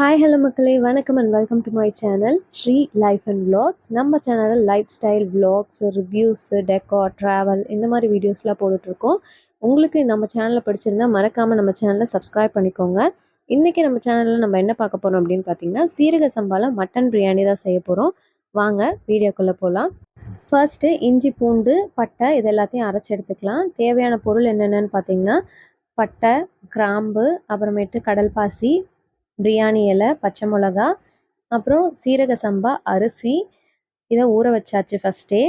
Hi hello மக்களே. வணக்கம் and welcome to my channel Sri life and vlogs. நம்ம சேனலில் லைஃப் ஸ்டைல் vlogs ரிவ்யூஸு டெக்கார் ட்ராவல் இந்த மாதிரி வீடியோஸ்லாம் போட்டுட்ருக்கோம். உங்களுக்கு நம்ம சேனலில் பிடிச்சிருந்தா மறக்காமல் நம்ம சேனலை சப்ஸ்கிரைப் பண்ணிக்கோங்க. இன்றைக்கி நம்ம சேனலில் நம்ம என்ன பார்க்க போகிறோம் அப்படின்னு பார்த்தீங்கன்னா சீரக சம்பாவில் மட்டன் பிரியாணி தான் செய்ய போகிறோம் வாங்க வீடியோக்குள்ளே போகலாம் ஃபர்ஸ்ட்டு இஞ்சி பூண்டு பட்டை இது எல்லாத்தையும் அரைச்சி எடுத்துக்கலாம். தேவையான பொருள் என்னென்னு பார்த்தீங்கன்னா பட்டை கிராம்பு அப்புறமேட்டு கடல் பாசி பிரியாணி இலை பச்சை மிளகா அப்புறம் சீரக சம்பா அரிசி. இதை ஊற வச்சாச்சு ஃபஸ்ட்டே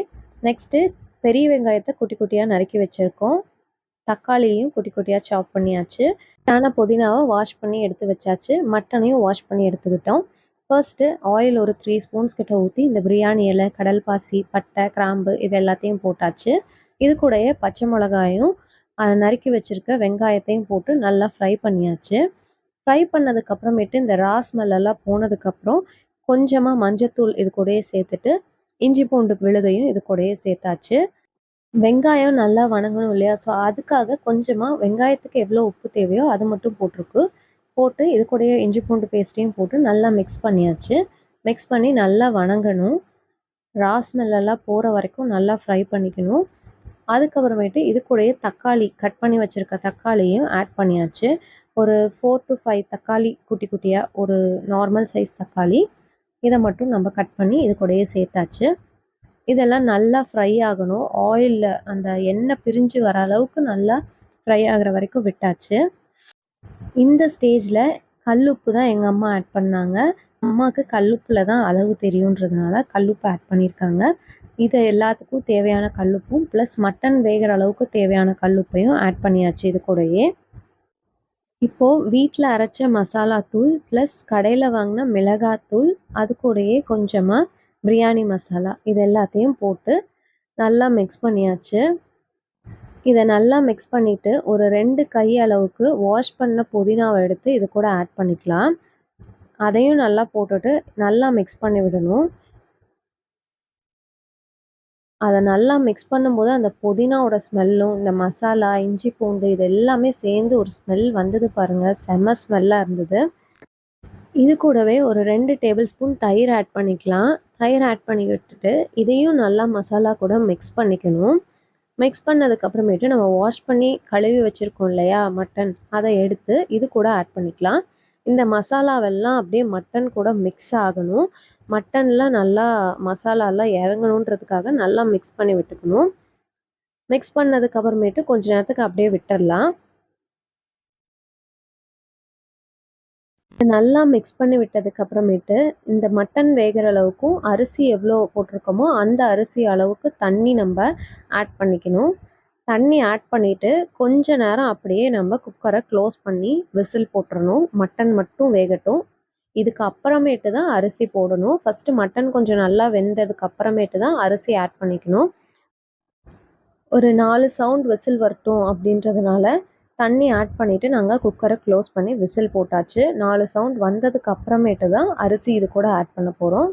நெக்ஸ்ட்டு பெரிய வெங்காயத்தை குட்டி குட்டியாக நறுக்கி வச்சுருக்கோம். தக்காளியும் குட்டி குட்டியாக சாப் பண்ணியாச்சு. தான புதினாவை வாஷ் பண்ணி எடுத்து வச்சாச்சு. மட்டனையும் வாஷ் பண்ணி எடுத்துக்கிட்டோம். ஃபர்ஸ்ட்டு ஆயில் ஒரு த்ரீ ஸ்பூன்ஸ் கிட்ட ஊற்றி இந்த பிரியாணி இலை கடல் பாசி பட்டை கிராம்பு இது எல்லாத்தையும் போட்டாச்சு. இது கூடயே பச்சை மிளகாயும் நறுக்கி வச்சுருக்க வெங்காயத்தையும் போட்டு நல்லா ஃப்ரை பண்ணியாச்சு. ஃப்ரை பண்ணதுக்கு அப்புறமேட்டு இந்த ரா ஸ்மெல் போனதுக்கப்புறம் கொஞ்சமாக மஞ்சத்தூள் இது கூடயே சேர்த்துட்டு இஞ்சி பூண்டு விழுதையும் இது கூடயே சேர்த்தாச்சு. வெங்காயம் நல்லா வணங்கணும் இல்லையா? ஸோ அதுக்காக கொஞ்சமாக வெங்காயத்துக்கு எவ்வளோ உப்பு தேவையோ அது மட்டும் போட்டிருக்கு. போட்டு இது கூடயே இஞ்சி பூண்டு பேஸ்ட்டையும் போட்டு நல்லா மிக்ஸ் பண்ணியாச்சு. மிக்ஸ் பண்ணி நல்லா வணங்கணும். ரா ஸ்மெல் போகிற வரைக்கும் நல்லா ஃப்ரை பண்ணிக்கணும். அதுக்கப்புறமேட்டு இது கூடயே தக்காளி கட் பண்ணி வச்சுருக்க தக்காளியும் ஆட் பண்ணியாச்சு. ஒரு ஃபோர் டு ஃபைவ் தக்காளி குட்டி குட்டியாக ஒரு நார்மல் சைஸ் தக்காளி. இதை மட்டும் நம்ம கட் பண்ணி இது கூடயே சேர்த்தாச்சு. இதெல்லாம் நல்லா ஃப்ரை ஆகணும். ஆயிலில் அந்த எண்ணெய் பிரிஞ்சு வர அளவுக்கு நல்லா ஃப்ரை ஆகிற வரைக்கும் விட்டாச்சு. இந்த ஸ்டேஜில் கல்லுப்பு தான் எங்கள் அம்மா ஆட் பண்ணாங்க. அம்மாவுக்கு கல்லுப்பில் தான் அளவு தெரியுன்றதுனால கல்லுப்பு ஆட் பண்ணியிருக்காங்க இதை எல்லாத்துக்கும் தேவையான கல்லுப்பும் ப்ளஸ் மட்டன் வேகிற அளவுக்கு தேவையான கல்லுப்பையும் ஆட் பண்ணியாச்சு இது கூடயே. இப்போது வீட்டில் அரைச்ச மசாலா தூள் ப்ளஸ் கடையில் வாங்கின மிளகாத்தூள் அது கூடயே கொஞ்சமாக பிரியாணி மசாலா இது எல்லாத்தையும் போட்டு நல்லா மிக்ஸ் பண்ணியாச்சு. இதை நல்லா மிக்ஸ் பண்ணிவிட்டு ஒரு ரெண்டு கை அளவுக்கு வாஷ் பண்ண புதினாவை எடுத்து இது கூட ஆட் பண்ணிக்கலாம். அதையும் நல்லா போட்டுட்டு நல்லா மிக்ஸ் பண்ணி விடணும். அதை நல்லா மிக்ஸ் பண்ணும்போது அந்த புதினாவோட ஸ்மெல்லும் இந்த மசாலா இஞ்சி பூண்டு இது எல்லாமே சேர்ந்து ஒரு ஸ்மெல் வந்தது பாருங்கள் செம்ம ஸ்மெல்லாக இருந்தது. இது கூடவே ஒரு ரெண்டு டேபிள் ஸ்பூன் தயிர் ஆட் பண்ணிக்கலாம். தயிர் ஆட் பண்ணி விட்டுட்டு இதையும் நல்லா மசாலா கூட மிக்ஸ் பண்ணிக்கணும். மிக்ஸ் பண்ணதுக்கு அப்புறமேட்டு நம்ம வாஷ் பண்ணி கழுவி வச்சுருக்கோம் இல்லையா மட்டன் அதை எடுத்து இது கூட ஆட் பண்ணிக்கலாம். இந்த மசாலாவெல்லாம் அப்படியே மட்டன் கூட மிக்ஸ் ஆகணும். மட்டனில் நல்லா மசாலாலாம் இறங்கணுன்றதுக்காக நல்லா மிக்ஸ் பண்ணி விட்டுக்கணும். மிக்ஸ் பண்ணதுக்கு அப்புறமேட்டு கொஞ்ச நேரத்துக்கு அப்படியே விட்டுடலாம் நல்லா மிக்ஸ் பண்ணி விட்டதுக்கு அப்புறமேட்டு இந்த மட்டன் வேகிற அளவுக்கும் அரிசி எவ்வளோ போட்டிருக்கோமோ அந்த அரிசி அளவுக்கு தண்ணி நம்ம ஆட் பண்ணிக்கணும். தண்ணி ஆட் பண்ணிவிட்டு கொஞ்ச நேரம் அப்படியே நம்ம குக்கரை க்ளோஸ் பண்ணி விசில் போட்டுறணும். மட்டன் மட்டும் வேகட்டும். இதுக்கு அப்புறமேட்டு தான் அரிசி போடணும். ஃபஸ்ட்டு மட்டன் கொஞ்சம் நல்லா வெந்ததுக்கு அப்புறமேட்டு தான் அரிசி ஆட் பண்ணிக்கணும். ஒரு நாலு சவுண்ட் விசில் வரட்டும் அப்படின்றதுனால தண்ணி ஆட் பண்ணிவிட்டு நாங்கள் குக்கரை க்ளோஸ் பண்ணி விசில் போட்டாச்சு. நாலு சவுண்ட் வந்ததுக்கு அப்புறமேட்டு தான் அரிசி இது கூட ஆட் பண்ண போகிறோம்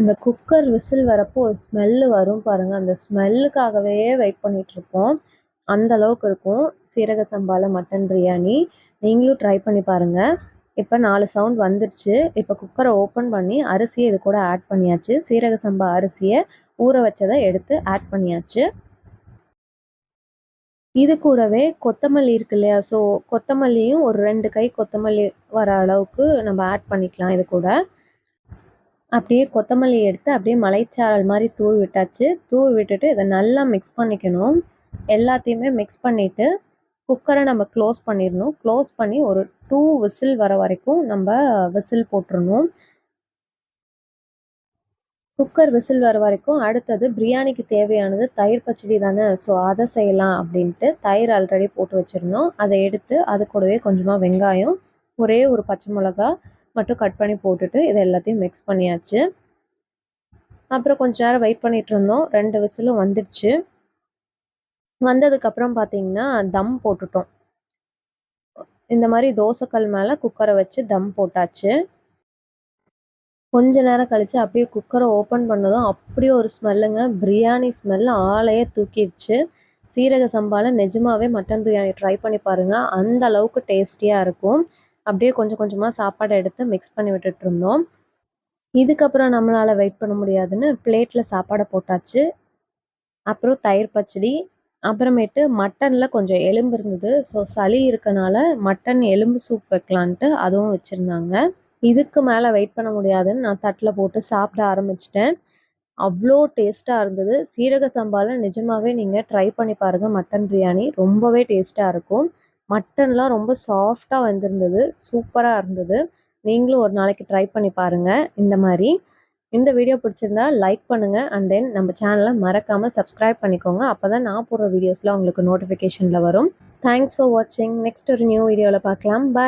இந்த குக்கர் விசில் வரப்போ ஒரு ஸ்மெல்லு வரும் பாருங்கள் அந்த ஸ்மெல்லுக்காகவே வெயிட் பண்ணிகிட்ருப்போம் அந்த அளவுக்கு இருக்கும். சீரக சம்பால மட்டன் பிரியாணி. நீங்களும் ட்ரை பண்ணி பாருங்கள் இப்போ நாலு சவுண்ட் வந்துடுச்சு இப்போ குக்கரை ஓப்பன் பண்ணி அரிசியை இது கூட ஆட் பண்ணியாச்சு. சீரக சம்பா அரிசியை ஊற வச்சதை எடுத்து ஆட் பண்ணியாச்சு. இது கூடவே கொத்தமல்லி இருக்கு இல்லையா? ஸோ கொத்தமல்லியும் ஒரு ரெண்டு கை கொத்தமல்லி வர அளவுக்கு நம்ம ஆட் பண்ணிக்கலாம் இது கூட. அப்படியே கொத்தமல்லி எடுத்து அப்படியே மலைச்சாரல் மாதிரி தூவி விட்டாச்சு. தூவி விட்டுட்டு இதை நல்லா மிக்ஸ் பண்ணிக்கணும். எல்லாத்தையுமே மிக்ஸ் பண்ணிவிட்டு குக்கரை நம்ம க்ளோஸ் பண்ணிடணும். க்ளோஸ் பண்ணி ஒரு டூ விசில் வர வரைக்கும் நம்ம விசில் போட்டுடணும் குக்கர் விசில் வர வரைக்கும் அடுத்தது பிரியாணிக்கு தேவையானது தயிர் பச்சடி தானே ஸோ அதை செய்யலாம் அப்படின்ட்டு தயிர் ஆல்ரெடி போட்டு வச்சுருந்தோம். அதை எடுத்து அது கூடவே கொஞ்சமாக வெங்காயம் ஒரே ஒரு பச்சை மிளகா மட்டும் கட் பண்ணி போட்டுட்டு இதை எல்லாத்தையும் மிக்ஸ் பண்ணியாச்சு. அப்புறம் கொஞ்ச நேரம் வெயிட் பண்ணிட்டு இருந்தோம். ரெண்டு விசிலும் வந்துடுச்சு. வந்ததுக்கப்புறம் பார்த்தீங்கன்னா தம் போட்டுட்டோம். இந்த மாதிரி தோசைக்கல் மேலே குக்கரை வச்சு தம் போட்டாச்சு. கொஞ்ச நேரம் கழித்து அப்படியே குக்கரை ஓப்பன் பண்ணதும் அப்படியே ஒரு ஸ்மெல்லுங்க பிரியாணி ஸ்மெல் ஆளையே தூக்கிடுச்சு. சீரக சம்பாவில் நிஜமாவே மட்டன் பிரியாணி ட்ரை பண்ணி பாருங்கள் அந்த அளவுக்கு டேஸ்டியாக இருக்கும். அப்படியே கொஞ்சம் கொஞ்சமாக சாப்பாடை எடுத்து மிக்ஸ் பண்ணி விட்டுட்டு இருந்தோம். இதுக்கப்புறம் நம்மளால் வெயிட் பண்ண முடியாதுன்னு பிளேட்டில் சாப்பாடை போட்டாச்சு. அப்புறம் தயிர் பச்சடி அப்புறமேட்டு மட்டனில் கொஞ்சம் எலும்பு இருந்தது. ஸோ சளி இருக்கனால மட்டன் எலும்பு சூப் வைக்கலான்ட்டு அதுவும் வச்சுருந்தாங்க. இதுக்கு மேலே வெயிட் பண்ண முடியாதுன்னு நான் தட்டில் போட்டு சாப்பிட ஆரம்பிச்சிட்டேன். அவ்வளோ டேஸ்ட்டாக இருந்தது. சீரக சம்பாவில் நிஜமாகவே நீங்கள் ட்ரை பண்ணி பாருங்கள் மட்டன் பிரியாணி ரொம்பவே டேஸ்ட்டாக இருக்கும். மட்டன்லாம் ரொம்ப சாஃப்டாக வந்திருந்தது சூப்பராக இருந்தது. நீங்களும் ஒரு நாளைக்கு ட்ரை பண்ணி பாருங்கள் இந்த மாதிரி. இந்த வீடியோ பிடிச்சிருந்தா லைக் பண்ணுங்கள் அண்ட் தென் நம்ம சேனலை மறக்காமல் சப்ஸ்கிரைப் பண்ணிக்கோங்க. அப்போ தான் நான் போடுற வீடியோஸ்லாம் உங்களுக்கு நோட்டிஃபிகேஷனில் வரும். தேங்க்ஸ் ஃபார் வாட்சிங் நெக்ஸ்ட் ஒரு நியூ வீடியோவில் பார்க்கலாம். பாய்